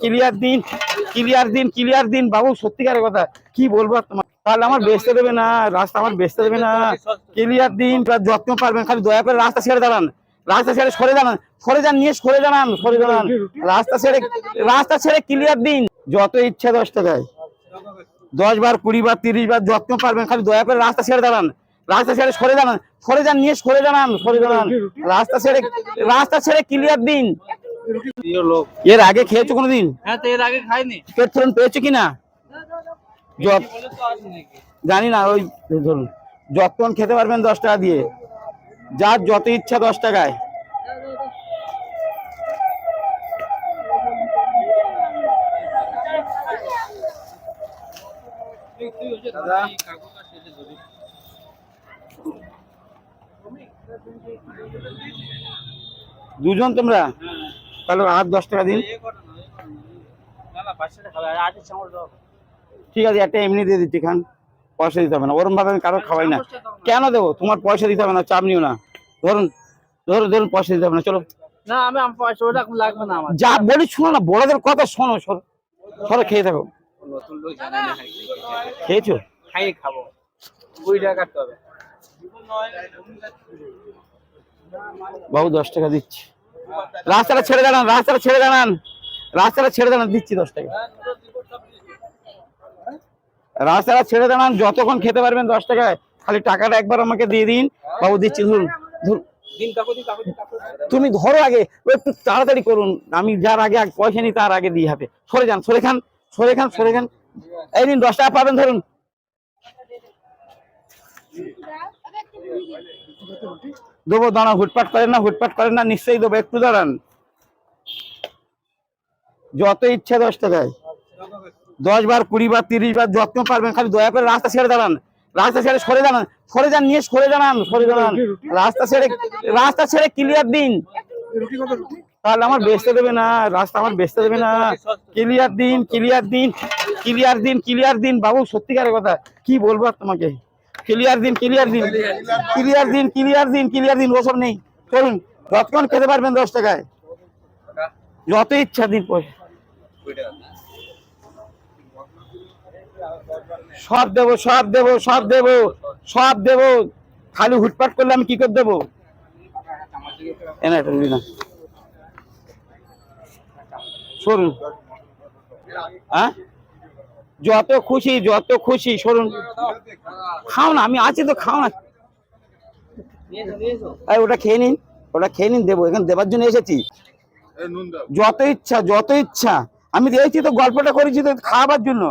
Clear দিন clear দিন clear দিন। বাবু সত্যিকারের কথা কি বলব তোমার তাহলে আমার বেচতে দেবে না রাস্তা আমার বেচতে দেবে না। ক্লিয়ার দিন যত্ন পারবেন খালি দয়া করে রাস্তা ছেড়ে দাঁড়ান। রাস্তা ছেড়ে সরে দাঁড়ান সরে যান নিয়ে সরে দাঁড়ান সরে দাঁড়ান। রাস্তা ছেড়ে রাস্তা ছেড়ে ক্লিয়ার দিন। যত ইচ্ছা দশ টাকায়। দশ বার কুড়ি বার তিরিশ বার যত্ন পারবেন খালি দয়া করে রাস্তা ছেড়ে দাঁড়ান। রাস্তা ছেড়ে সরে দাঁড়ান সরে যান নিয়ে সরে দাঁড়ান সরে দাঁড়ান। রাস্তা ছেড়ে রাস্তা ছেড়ে ক্লিয়ার দিন। এর আগে খেয়েছো কোনোদিন? হ্যাঁ তো এর আগে খাইনি। পেট পেয়েছ কিনা? জানি না ওই ধরুন যতক্ষণ খেতে পারবেন দশ টাকা দিয়ে। যার যত ইচ্ছা দশ টাকায়। দুজন তোমরা? তাহলে আর দশ টাকা দিন। ঠিক আছে একটা এমনি দিয়ে দিচ্ছি খান। পয়সা দিতে হবে না। ওরম ভাবে আমি কারও খাওয়াই না। কেন দেবো? তোমার পয়সা দিতে হবে না চাপ নিও না। ধরুন ধরুন ধরুন পয়সা দিতে হবে না। চলো। না আমি পয়সা ওটা লাগবে না আমার। যা বলি শোনো না বড়দের কথা শোনো সরো সরো খেয়ে থাকো। খেয়েছো? খাই খাব। কুড়ি টাকা কাটতে হবে। বাবু দশ টাকা দিচ্ছি। রাস্তাটা ছেড়ে দাঁড়ান, রাস্তাটা ছেড়ে দাঁড়ান। রাস্তাটা ছেড়ে দাঁড়ান, দিচ্ছি দশ টাকা। রাস্তাটা ছেড়ে দাঁড়ান, যতক্ষণ খেতে পারবেন দশ টাকায়। খালি টাকাটা একবার আমাকে দিয়ে দিন। বাবু, দিচ্ছি, ধরুন ধরুন। তুমি ধরো আগে, একটু তাড়াতাড়ি করুন। আমি যার আগে পয়সা নিই, তার আগে দিই হাতে। সরে যান, সরে খান সরে খান সরে খান। এই দিন দশ টাকা পাবেন, ধরুন। দেবো দাঁড়া হুটপাট করেন না হুটপাট করেন না নিশ্চয়ই দেবো একটু দাঁড়ান। যত ইচ্ছা দশ টাকায়। দশ বার কুড়ি বার তিরিশ বার যত্ন পারবেন খালি দয়া করে রাস্তা ছেড়ে দাঁড়ান। রাস্তা ছেড়ে সরে দাঁড়ান সরে যান নিয়ে সরে দাঁড়ান সরে দাঁড়ান। রাস্তা ছেড়ে রাস্তা ছেড়ে ক্লিয়ার দিন। তাহলে আমার বেচতে দেবে না রাস্তা আমার বেচতে দেবে না। ক্লিয়ার দিন ক্লিয়ার দিন ক্লিয়ার দিন ক্লিয়ার দিন। বাবু সত্যিকারের কথা কি বলব আর তোমাকে? ক্লিয়ার দিন ক্লিয়ার দিন। ক্লিয়ার দিন। ক্লিয়ার দিন ক্লিয়ার দিন ওসব নেই। চলুন যতক্ষণ খেতে পারবেন দশ টাকায়। যত ইচ্ছা দিন পয়সা। সব দেবো সব দেবো সব দেবো সব দেবো। খালি হুটপাট করলে আমি কি করে দেবো? না সরুন। হ্যাঁ যত খুশি যত খুশি সরুন। খাও না আমি আছি তো খাও না। এই ওটা খেয়ে নিন ওটা খেয়ে নিন দেবো এখানে দেবার জন্য এসেছি। যত ইচ্ছা যত ইচ্ছা। আমি দিয়েছি তো গল্পটা করেছি তো খাওয়াবার জন্য।